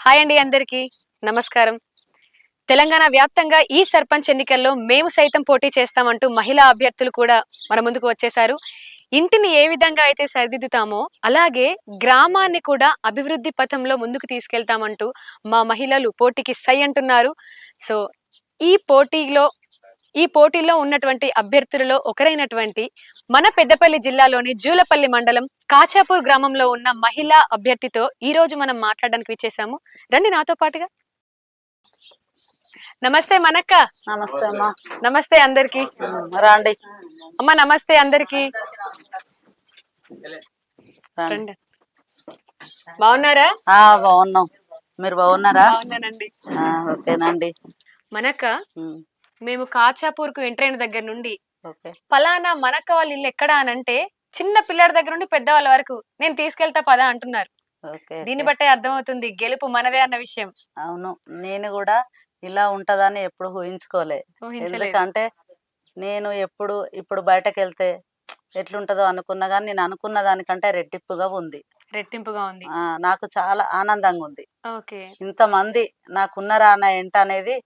Hi అండి అందరికీ. నమస్కారం. తెలంగాణ వ్యాప్తంగా ఈ సర్పంచ్ ఎన్నికల్లో మేము సైతం పోటీ చేస్తామంటూ మహిళా అభ్యర్థులు కూడా మన ముందుకు వచ్చేశారు. ఇంటిని ఏ విధంగా అయితే సరిదిద్దుతామో అలాగే గ్రామాన్ని కూడా అభివృద్ధి పథంలో ముందుకు తీసుకెళ్తామంటూ మా మహిళలు పోటీకి సై అంటున్నారు. సో ఈ పోటీలో ఈ పోటీలో ఉన్నటువంటి అభ్యర్థులలో ఒకరైనటువంటి మన పెద్దపల్లి జిల్లాలోని జూలపల్లి మండలం కాచాపూర్ గ్రామంలో ఉన్న మహిళా అభ్యర్థితో ఈ రోజు మనం మాట్లాడడానికి విచ్చేసాము రండి నాతో పాటుగా. నమస్తే మనక్క. నమస్తే అమ్మా. నమస్తే అందరికి. రండి. అమ్మ నమస్తే అందరికి. బాగున్నారా? బాగున్నాం. మీరు బాగున్నారా? బాగున్నానండి. ఓకేనండి. మనక్క మేము కాచాపూర్కు ఎంటర్ అయిన దగ్గర నుండి ఫలానా మనక్క వాళ్ళ ఇల్లు ఎక్కడా అని అంటే చిన్న పిల్లాడి దగ్గర నుండి పెద్దవాళ్ళ వరకు నేను తీసుకెళ్తా పదా అంటున్నారు. దీన్ని. బట్టే అర్థమవుతుంది గెలుపు మనదే అన్న విషయం. అవును. నేను కూడా ఇలా ఉంటదని ఎప్పుడు ఊహించుకోలే. ఎందుకంటే నేను ఎప్పుడు ఇప్పుడు బయటకు వెళ్తే ఎట్లుంటదో అనుకున్నా కానీ నేను అనుకున్న దానికంటే రెట్టింపుగా ఉంది. రెట్టింపుగా ఉంది. నాకు చాలా ఆనందంగా ఉంది. ఇంతమంది నాకున్నరా అన్న ఏంట అనేది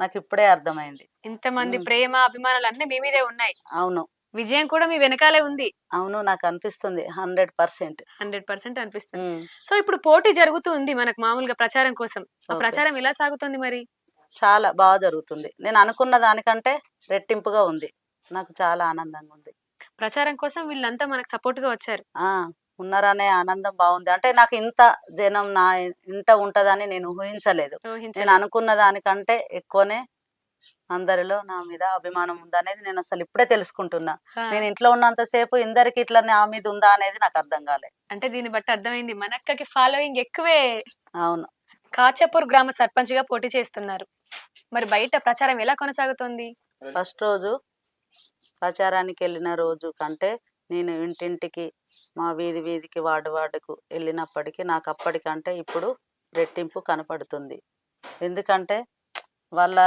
నాకు ఇప్పుడే అర్థమైంది. ఇంతమంది. ప్రేమ అభిమానాలు అన్ని మీ మీదే ఉన్నాయి. అవును. విజయం కూడా మీ వెనకాలే ఉంది. అవును నాకు అనిపిస్తుంది హండ్రెడ్ పర్సెంట్. హండ్రెడ్ పర్సెంట్ అనిపిస్తుంది. సో ఇప్పుడు పోటీ జరుగుతూ ఉంది మనకు మామూలుగా ప్రచారం కోసం. ఆ. ప్రచారం ఎలా సాగుతుంది మరి? చాలా బాగా జరుగుతుంది. నేను అనుకున్న దానికంటే రెట్టింపుగా ఉంది. నాకు చాలా ఆనందంగా ఉంది. ప్రచారం కోసం వీళ్ళంతా మనకు సపోర్ట్గా వచ్చారు. ఆ! ఉన్నారనే ఆనందం బాగుంది. అంటే నాకు ఇంత జనం నా ఇంట ఉంటదని నేను ఊహించలేదు. నేను. అనుకున్న దానికంటే ఎక్కువనే అందరిలో నా మీద అభిమానం ఉందనేది నేను అసలు ఇప్పుడే తెలుసుకుంటున్నా. నేను ఇంట్లో ఉన్నంతసేపు ఇందరికి ఇట్లా నా మీద ఉందా అనేది నాకు అర్థం కాలే. అంటే దీన్ని బట్టి అర్థమైంది. మనక్కకి ఫాలోయింగ్ ఎక్కువే. అవును. కాచాపూర్ గ్రామ సర్పంచ్గా పోటీ చేస్తున్నారు. మరి బయట ప్రచారం ఎలా కొనసాగుతోంది? ఫస్ట్ రోజు ప్రచారానికి వెళ్ళిన రోజు కంటే నేను ఇంటింటికి మా వీధి వీధికి వార్డు వార్డుకు వెళ్ళినప్పటికీ నాకు అప్పటికంటే ఇప్పుడు రెట్టింపు కనపడుతుంది. ఎందుకంటే వాళ్ళ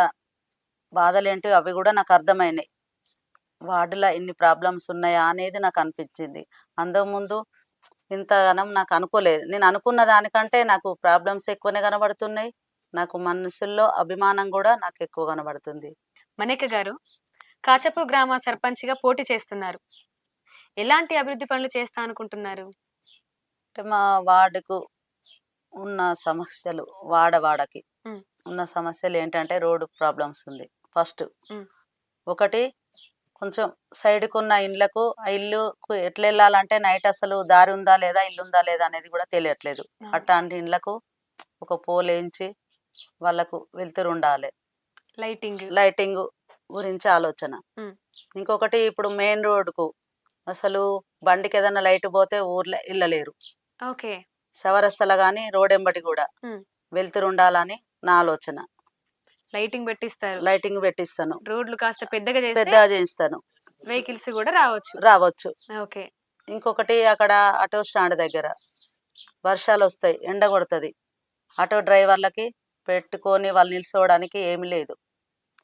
బాధలేంటి అవి కూడా నాకు అర్థమైనాయి. వార్డులో ఎన్ని ప్రాబ్లమ్స్ ఉన్నాయా అనేది నాకు అనిపించింది. అంతకుముందు ఇంతగానం నాకు అనుకోలేదు. నేను అనుకున్న దానికంటే నాకు ప్రాబ్లమ్స్ ఎక్కువనే కనబడుతున్నాయి. నాకు మనసుల్లో అభిమానం కూడా నాకు ఎక్కువ కనబడుతుంది. మనేక గారు కాచపూర్ గ్రామ సర్పంచ్గా పోటీ చేస్తున్నారు. ఎలాంటి అభివృద్ధి పనులు చేస్తా అనుకుంటున్నారు? మా వార్డుకు ఉన్న సమస్యలు వాడ వాడకి. ఉన్న సమస్యలు ఏంటంటే రోడ్డు ప్రాబ్లమ్స్ ఉంది. ఫస్ట్. ఒకటి కొంచెం సైడ్కు ఉన్న ఇండ్లకు ఆ ఇల్లుకు ఎట్లా వెళ్ళాలంటే నైట్ అసలు దారి ఉందా లేదా ఇల్లు ఉందా లేదా అనేది కూడా తెలియట్లేదు. అట్లాంటి ఇండ్లకు ఒక పోల్ వేయించి వాళ్ళకు వెళ్తురు ఉండాలి. లైటింగ్. లైటింగ్ గురించి ఆలోచన. ఇంకొకటి ఇప్పుడు మెయిన్ రోడ్డుకు అసలు బండికి ఏదైనా లైట్ పోతే ఊర్లో ఇళ్ళలేరు. ఓకే. శవరస్తల గాని రోడ్ ఎంబటి కూడా. వెళ్తురు ఉండాలని నా ఆలోచన. లైటింగ్ పెట్టిస్తారు. లైటింగ్ పెట్టిస్తాను. రోడ్లు కాస్త పెద్దగా పెద్దగా చేయిస్తాను. వెహికల్స్ కూడా రావచ్చు. రావచ్చు. ఓకే. ఇంకొకటి అక్కడ ఆటో స్టాండ్ దగ్గర. వర్షాలు వస్తాయి ఎండ కొడుతుంది. ఆటో డ్రైవర్లకి పెట్టుకొని వాళ్ళు నిల్చోవడానికి ఏమీ లేదు.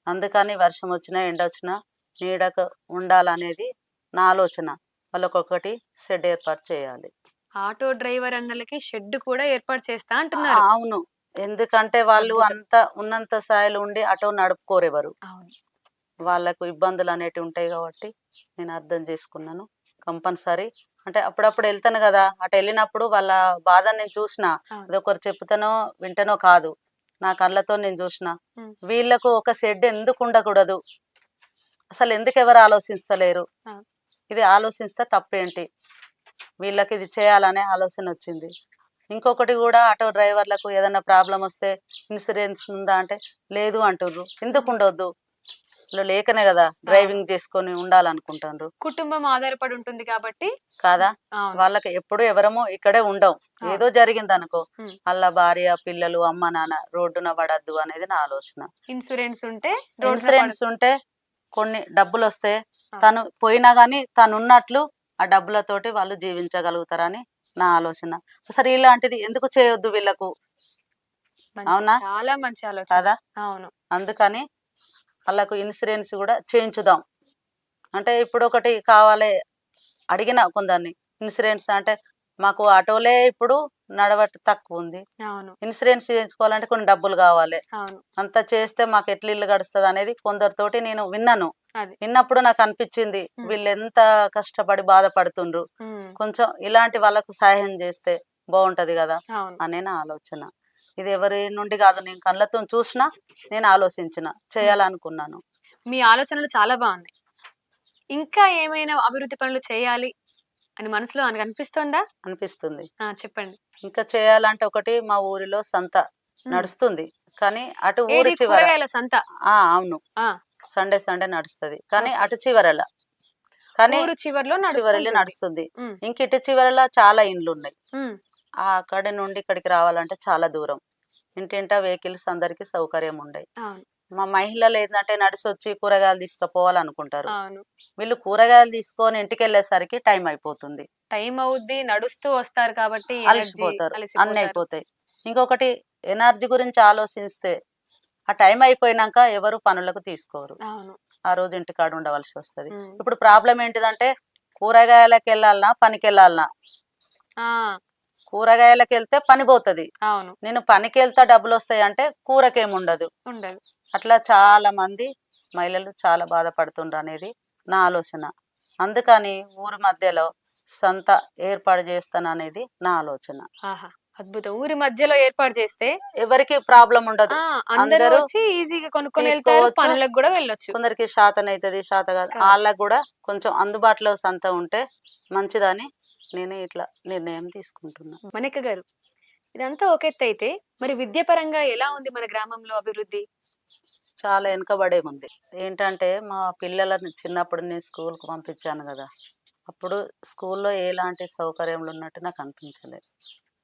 అందుకని వర్షం వచ్చినా ఎండ వచ్చినా నీడకు ఉండాలనేది నా ఆలోచన వాళ్ళకొకటి షెడ్ ఏర్పాటు చేయాలి. ఆటో డ్రైవర్ అన్నలకి షెడ్ కూడా ఏర్పాటు చేస్తా అంటున్నారు. అవును. ఎందుకంటే వాళ్ళు. అంత ఉన్నంత స్థాయిలో ఉండి ఆటో నడుపుకోరెవరు వాళ్ళకు ఇబ్బందులు అనేటివి ఉంటాయి కాబట్టి నేను అర్థం చేసుకున్నాను. కంపల్సరీ. అంటే అప్పుడప్పుడు వెళ్తాను కదా అటు వెళ్ళినప్పుడు వాళ్ళ బాధ నేను చూసిన. అవును. అది ఒకరు చెప్తానో వింటనో కాదు. నా కళ్ళతో నేను చూసిన. వీళ్ళకు ఒక షెడ్ ఎందుకు ఉండకూడదు? అసలు ఎందుకు ఎవరు ఆలోచిస్తలేరు. ఇది ఆలోచిస్తే తప్పేంటి? వీళ్ళకి ఇది చేయాలనే ఆలోచన వచ్చింది. ఇంకొకటి కూడా ఆటో డ్రైవర్లకు ఏదైనా ప్రాబ్లం వస్తే ఇన్సూరెన్స్ ఉందా అంటే లేదు అంటుర్రు ఎందుకు ఉండొద్దు? లేకనే కదా డ్రైవింగ్ చేసుకొని ఉండాలనుకుంటారు కుటుంబం ఆధారపడి ఉంటుంది కాబట్టి కాదా? వాళ్ళకి ఎప్పుడు ఎవరము ఇక్కడే ఉండం అవును. ఏదో జరిగింది అనుకో. వాళ్ళ భార్య పిల్లలు అమ్మ నాన్న రోడ్డున పడద్దు అనేది నా ఆలోచన. ఇన్సూరెన్స్ ఉంటే ఇన్సూరెన్స్ ఉంటే కొన్ని డబ్బులు వస్తే. తను పోయినా గానీ తను ఉన్నట్లు ఆ డబ్బులతోటి వాళ్ళు జీవించగలుగుతారని నా ఆలోచన. అసలు ఇలాంటిది ఎందుకు చేయొద్దు వీళ్ళకు? అవునా? చాలా మంచి ఆలోచన. కదా? అవును. అందుకని వాళ్ళకు ఇన్సూరెన్స్ కూడా చేయించుదాం. అంటే ఇప్పుడు ఒకటి కావాలి అడిగిన కొందరిని. ఇన్సూరెన్స్ అంటే మాకు ఆటోలే ఇప్పుడు నడవట తక్కువ ఉంది ఇన్సూరెన్స్ చేయించుకోవాలంటే కొన్ని డబ్బులు కావాలి. అంత చేస్తే మాకు ఎట్లా ఇల్లు గడుస్తుంది అనేది కొందరితోటి నేను విన్నాను. విన్నప్పుడు నాకు అనిపించింది. వీళ్ళు ఎంత కష్టపడి బాధపడుతుండ్రు. కొంచెం ఇలాంటి వాళ్ళకు సహాయం చేస్తే బాగుంటది కదా అనే నా ఆలోచన. ఇది ఎవరి నుండి కాదు నేను కళ్ళతో చూసినా నేను ఆలోచించిన చేయాలనుకున్నాను. మీ ఆలోచనలు చాలా బాగున్నాయి ఇంకా ఏమైనా అభివృద్ధి పనులు చేయాలి అని మనసులో అని అనిపిస్తుందా? అనిపిస్తుంది. చెప్పండి. ఇంకా చేయాలంటే ఒకటి మా ఊరిలో సంత. నడుస్తుంది. కానీ అటు ఊరి చివర సంత? ఆ అవును. సండే సండే నడుస్తది. కానీ అటు చివరల. కానీ చివర్లో చివరలో నడుస్తుంది. ఇంక ఇటు చివరల చాలా ఇండ్లు ఉన్నాయి అక్కడి నుండి ఇక్కడికి రావాలంటే చాలా దూరం. ఇంటింటా వెహికల్స్ అందరికి సౌకర్యం ఉండే. మా మహిళలు ఏంటంటే నడిచి వచ్చి కూరగాయలు తీసుకుపోవాలనుకుంటారు. వీళ్ళు కూరగాయలు తీసుకొని ఇంటికి వెళ్ళేసరికి టైం అయిపోతుంది. టైం అవుద్ది నడుస్తూ వస్తారు కాబట్టి అలసిపోతారు అన్ని. అయిపోతాయి ఇంకొకటి ఎనర్జీ గురించి ఆలోచిస్తే ఆ టైం అయిపోయినాక ఎవరు పనులకు తీసుకోరు. ఆ రోజు ఇంటికాడ ఉండవలసి వస్తది. ఇప్పుడు ప్రాబ్లం ఏంటిదంటే కూరగాయలకు వెళ్ళాలనా పనికి వెళ్ళాలనా కూరగాయలకు వెళ్తే పని పోతుంది. నేను పనికి వెళ్తా డబ్బులు వస్తాయి అంటే కూరకేం ఉండదు ఉండదు. అట్లా చాలా మంది మహిళలు చాలా బాధపడుతుండ్రు అనేది నా ఆలోచన. అందుకని ఊరి మధ్యలో సంత ఏర్పాటు చేస్తాను అనేది నా ఆలోచన. ఆహా అద్భుతం. ఊరి మధ్యలో ఏర్పాటు చేస్తే ఎవరికి ప్రాబ్లం ఉండదు. అందరూ వచ్చి ఈజీగా కొనుక్కొని. పనులకు కూడా వెళ్ళొచ్చు. కొందరికి శాతం అవుతుంది శాత కాదు. కాదు. వాళ్ళకు కూడా కొంచెం అందుబాటులో సంత ఉంటే మంచిదని నేను ఇట్లా నిర్ణయం తీసుకుంటున్నా. మనక గారు ఇదంతా ఒక ఎత్తు అయితే మరి విద్యాపరంగా ఎలా ఉంది మన గ్రామంలో అభివృద్ధి? చాలా వెనుకబడే ఉంది ఏంటంటే మా పిల్లలని చిన్నప్పుడు నేను స్కూల్కి పంపించాను కదా. అప్పుడు స్కూల్లో ఎలాంటి సౌకర్యములు ఉన్నట్టు నాకు అనిపించలేదు.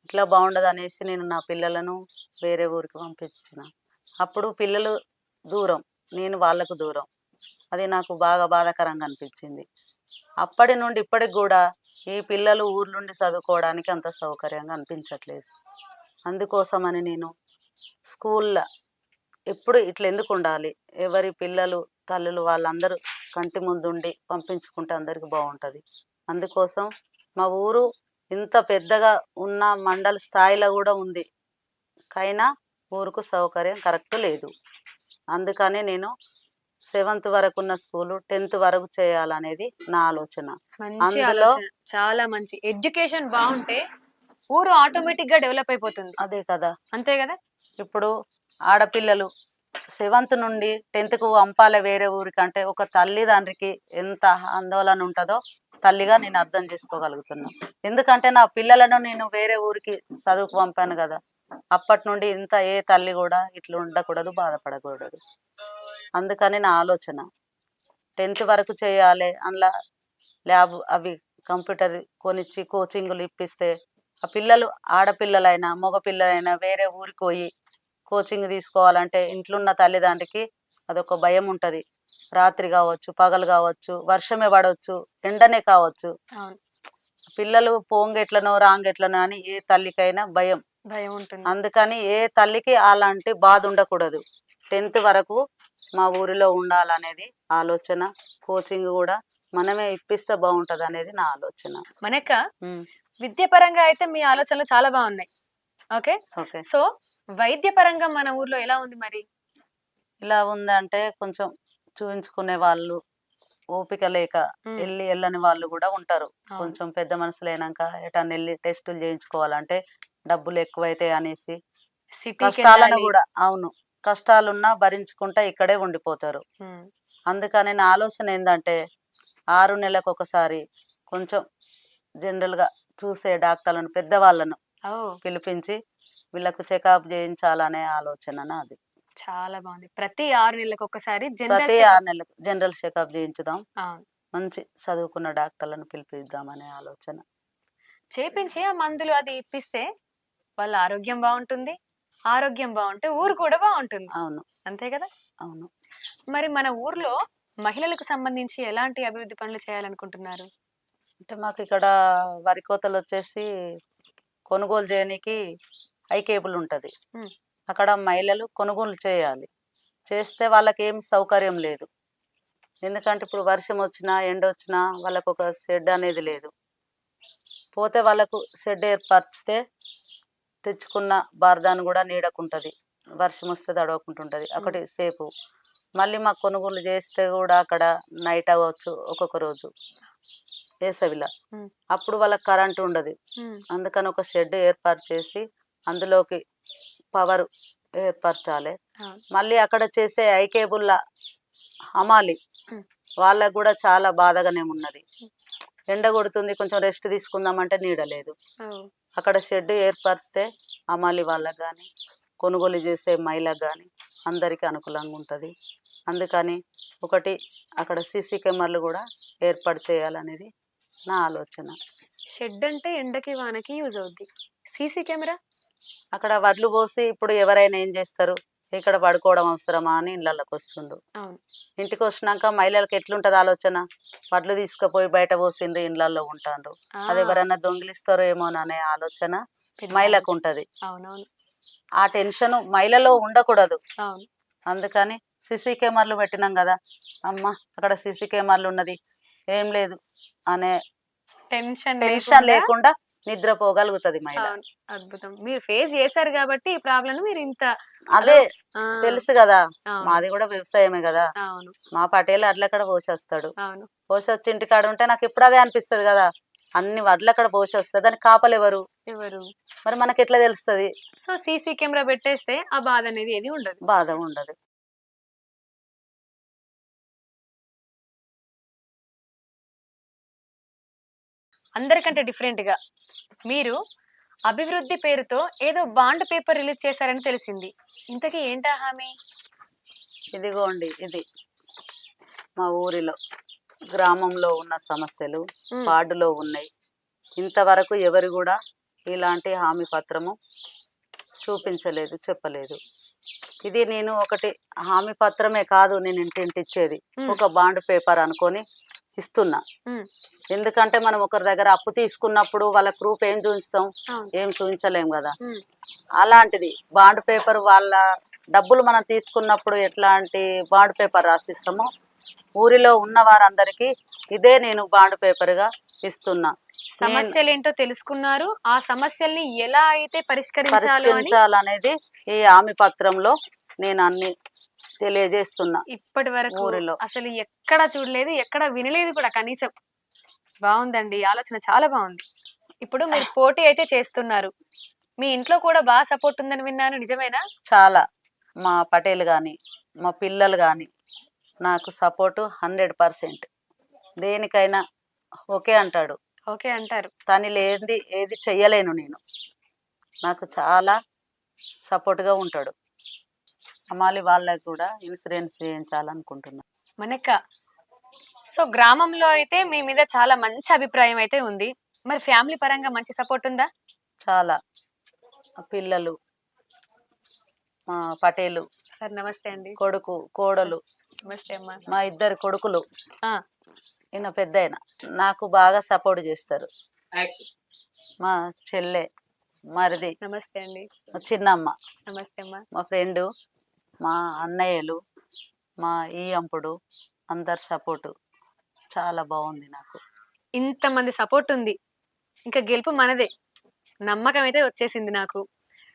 ఇట్లా బాగుండదు అనేసి నేను నా పిల్లలను వేరే ఊరికి పంపించిన. అప్పుడు పిల్లలు దూరం నేను వాళ్ళకు దూరం. అది నాకు బాగా బాధాకరంగా అనిపించింది. అప్పటి నుండి ఇప్పటికి కూడా ఈ పిల్లలు ఊరు నుండి చదువుకోవడానికి అంత సౌకర్యంగా అనిపించట్లేదు. అందుకోసమని నేను స్కూల్లో ఎప్పుడు ఇట్లా ఎందుకు ఉండాలి? ఎవరి పిల్లలు తల్లులు వాళ్ళందరూ కంటి ముందుండి పంపించుకుంటే అందరికి బాగుంటుంది. అందుకోసం మా ఊరు ఇంత పెద్దగా ఉన్న మండల స్థాయిలో కూడా ఉంది. కైనా ఊరుకు సౌకర్యం కరెక్ట్ లేదు. అందుకని నేను సెవెంత్ వరకు ఉన్న స్కూలు టెన్త్ వరకు చేయాలనేది నా ఆలోచన. అందులో- చాలా మంచి. ఎడ్యుకేషన్ బాగుంటే ఊరు ఆటోమేటిక్గా డెవలప్ అయిపోతుంది. అదే కదా. అంతే కదా? ఇప్పుడు ఆడపిల్లలు సెవెంత్ నుండి టెన్త్కు పంపాలి వేరే ఊరికి అంటే ఒక తల్లిదండ్రికి ఎంత ఆందోళన ఉంటుందో తల్లిగా నేను అర్థం చేసుకోగలుగుతున్నా. ఎందుకంటే నా పిల్లలను నేను వేరే ఊరికి చదువుకు పంపాను కదా. అప్పటి నుండి ఇంత ఏ తల్లి కూడా ఇట్లా ఉండకూడదు బాధపడకూడదు. అందుకని నా ఆలోచన. టెన్త్ వరకు చేయాలి అందులో ల్యాబ్ అవి కంప్యూటర్ కొనిచ్చి కోచింగ్లు ఇప్పిస్తే ఆ పిల్లలు ఆడపిల్లలైనా మగపిల్లలైనా వేరే ఊరికి పోయి కోచింగ్ తీసుకోవాలంటే ఇంట్లో ఉన్న తల్లిదండ్రికి అదొక భయం ఉంటది. రాత్రి కావచ్చు పగలు కావచ్చు వర్షమే పడవచ్చు ఎండనే కావచ్చు. పిల్లలు పోంగెట్లనో రాంగెట్లనో అని ఏ తల్లికైనా భయం. భయం ఉంటుంది. అందుకని ఏ తల్లికి అలాంటి బాధ ఉండకూడదు. టెన్త్ వరకు మా ఊరిలో ఉండాలనేది ఆలోచన. కోచింగ్ కూడా మనమే ఇప్పిస్తే బాగుంటది అనేది నా ఆలోచన. మనక విద్యాపరంగా అయితే మీ ఆలోచనలు చాలా బాగున్నాయి. ఓకే? ఓకే. సో వైద్యపరంగా మన ఊర్లో ఎలా ఉంది మరి? ఇలా ఉందంటే కొంచెం చూపించుకునే వాళ్ళు ఓపిక లేక వెళ్ళి వెళ్ళని వాళ్ళు కూడా ఉంటారు. కొంచెం పెద్ద మనుషులు అయినాక ఎటన్నా వెళ్ళి టెస్టులు చేయించుకోవాలంటే డబ్బులు ఎక్కువైతాయి అనేసి కష్టాలను. కూడా అవును. కష్టాలున్నా భరించుకుంటా ఇక్కడే ఉండిపోతారు. అందుకని నా ఆలోచన ఏంటంటే ఆరు నెలలకు ఒకసారి కొంచెం జనరల్గా చూసే డాక్టర్లను పెద్దవాళ్ళను పిలిపించి వీళ్ళకు చెకప్ చేయించాలనే ఆలోచన నాది చాలా బాగుంది. ప్రతి ఆరు నెలలకు ఒకసారి ప్రతి ఆరు నెలలకు జనరల్ చెకప్ చేయించుదాం. మంచి చదువుకున్న డాక్టర్లను పిలిపిద్దామనే ఆలోచన. చేపించి ఆ మందులు అది ఇప్పిస్తే వాళ్ళ ఆరోగ్యం బాగుంటుంది ఆరోగ్యం బాగుంటే ఊరు కూడా బాగుంటుంది. అవును. అంతే కదా? అవును. మరి మన ఊర్లో మహిళలకు సంబంధించి ఎలాంటి అభివృద్ధి పనులు చేయాలనుకుంటున్నారు? అంటే మాకు ఇక్కడ వరి కోతలు వచ్చేసి కొనుగోలు చేయడానికి హై కేబుల్ ఉంటుంది. అక్కడ మహిళలు కొనుగోలు చేయాలి. చేస్తే వాళ్ళకి ఏం సౌకర్యం లేదు. ఎందుకంటే ఇప్పుడు వర్షం వచ్చినా ఎండ వచ్చినా వాళ్ళకు ఒక షెడ్ అనేది లేదు. పోతే వాళ్ళకు షెడ్ ఏర్పరిచితే తెచ్చుకున్న బార్దాను కూడా నీడకుంటుంది. వర్షం వస్తే తడవకుంటుంటుంది. ఒకటి సేపు. మళ్ళీ మాకు కొనుగోలు చేస్తే కూడా అక్కడ నైట్ అవ్వచ్చు ఒక్కొక్క రోజు. వేసవిలా. అప్పుడు వాళ్ళకి కరెంట్ ఉండదు. అందుకని ఒక షెడ్ ఏర్పాటు చేసి అందులోకి పవర్ ఏర్పరచాలి. మళ్ళీ అక్కడ చేసే ఐ కేబుల్లా అమాలి. వాళ్ళకు కూడా చాలా బాధగానే ఉన్నది. ఎండ కొడుతుంది కొంచెం రెస్ట్ తీసుకుందామంటే నీడ లేదు. ఓ, అక్కడ షెడ్ ఏర్పరిస్తే అమాలి వాళ్ళకి కానీ కొనుగోలు చేసే మహిళకు కానీ అందరికీ అనుకూలంగా ఉంటుంది. అందుకని ఒకటి అక్కడ సీసీ కెమెరాలు కూడా ఏర్పాటు చేయాలనేది నా ఆలోచన. షెడ్ అంటే ఎండకి వానకి యూజ్ అవుద్ది. CC camera? అక్కడ వడ్లు పోసి ఇప్పుడు ఎవరైనా ఏం చేస్తారు? ఇక్కడ పడుకోవడం అవసరమా అని ఇళ్ళకి వస్తుండ్రు. అవును. ఇంటికి వచ్చినాక మహిళలకు ఎట్లుంటది ఆలోచన? వడ్లు తీసుకుపోయి బయట పోసిండ్రు ఇళ్ళల్లో ఉంటాండ్రు. అది ఎవరైనా దొంగిలిస్తారో ఏమోననే ఆలోచన పెద్ద మహిళకు ఉంటది. అవునవును. ఆ టెన్షన్ మహిళలో ఉండకూడదు. అందుకని సీసీ కెమెరాలు పెట్టినాం కదా. అమ్మ అక్కడ సీసీ కెమెరాలు ఉన్నది. ఏం లేదు. అనే టెన్షన్ టెన్షన్ లేకుండా నిద్రపోగలుగుతది మహిళ. అద్భుతం. మీరు ఫేస్ చేశారు కాబట్టి ఈ ప్రాబ్లం మీరు ఇంత అదే తెలుసు కదా మాది కూడా వ్యవసాయమే కదా. అవును. మా పటేలు అట్లక్కడ పోసేస్తాడు. అవును. పోసి వచ్చి ఇంటికాడ ఉంటే నాకు ఇప్పుడు అదే అనిపిస్తుంది కదా అన్ని వడ్లు అక్కడ పోసి వస్తుంది దానికి కాపలు ఎవరు? ఎవరు మరి మనకి ఎట్లా తెలుస్తుంది? సో సీసీ కెమెరా పెట్టేస్తే ఆ బాధ అనేది ఏది ఉండదు. బాధ ఉండదు. అందరికంటే డిఫరెంట్గా మీరు అభివృద్ధి పేరుతో ఏదో బాండ్ పేపర్ రిలీజ్ చేశారని తెలిసింది. ఇంతకీ ఏంటా హామీ? ఇదిగోండి ఇది. మా ఊరిలో గ్రామంలో ఉన్న సమస్యలు వార్డులో ఉన్నాయి. ఇంతవరకు ఎవరు కూడా ఇలాంటి హామీ పత్రము చూపించలేదు చెప్పలేదు. ఇది నేను ఒకటి హామీ పత్రమే కాదు నేను ఇంటింటి ఇచ్చేది ఉమ్, ఒక బాండ్ పేపర్ అనుకొని ఇస్తున్నా. ఎందుకంటే మనం ఒకరి దగ్గర అప్పు తీసుకున్నప్పుడు వాళ్ళ ప్రూఫ్ ఏం చూపిస్తాం? ఏం చూపించలేం కదా. అలాంటిది బాండ్ పేపర్ వాళ్ళ డబ్బులు మనం తీసుకున్నప్పుడు ఎట్లాంటి బాండ్ పేపర్ రాసిస్తామో ఊరిలో ఉన్న వారందరికీ ఇదే నేను బాండ్ పేపర్గా ఇస్తున్నా. నేను సమస్యలు ఏంటో తెలుసుకున్నారు. ఆ సమస్యల్ని ఎలా అయితే పరిష్కరించాలో పరిష్కరించాలనేది ఈ హామీ పత్రంలో నేను అన్ని తెలియజేస్తున్నా ఇప్పటి వరకు ఊరిలో. అసలు ఎక్కడ చూడలేదు ఎక్కడ వినలేదు కూడా కనీసం. బాగుందండి ఆలోచన చాలా బాగుంది. ఇప్పుడు మీరు పోటీ అయితే చేస్తున్నారు. మీ ఇంట్లో కూడా బాగా సపోర్ట్ ఉందని విన్నాను నిజమేనా? చాలా. మా పటేల్ కానీ మా పిల్లలు కానీ నాకు సపోర్టు హండ్రెడ్ పర్సెంట్. దేనికైనా ఓకే అంటాడు. ఓకే అంటారు. తను లేనిది ఏది చెయ్యలేను నేను. నాకు చాలా సపోర్ట్గా ఉంటాడు. అమ్మాలి వాళ్ళకి కూడా ఇన్సూరెన్స్ చేయించాలనుకుంటున్నా. మనక్క సో గ్రామంలో అయితే మీ మీద చాలా మంచి అభిప్రాయం అయితే ఉంది. మరి ఫ్యామిలీ పరంగా మంచి సపోర్ట్ ఉందా? చాలా. పిల్లలు మా పటేలు సార్ నమస్తే అండి. కొడుకు కోడలు నమస్తే అమ్మా. మా ఇద్దరు కొడుకులు ఆ, ఈయన పెద్ద నాకు బాగా సపోర్ట్ చేస్తారు. మా చెల్లె మరిది నమస్తే అండి. మా చిన్నమ్మ నమస్తే అమ్మా. మా ఫ్రెండు మా అన్నయ్యలు మా ఈయంపుడు అందరి సపోర్టు. చాలా బాగుంది నాకు. ఇంతమంది సపోర్ట్ ఉంది. ఇంకా గెలుపు మనదే. నమ్మకం అయితే వచ్చేసింది నాకు.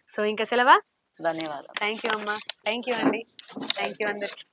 సో ఇంకా సెలవా? ధన్యవాదాలు. థ్యాంక్ యూ అమ్మా. థ్యాంక్ యూ అండి. థ్యాంక్ యూ అందరికి.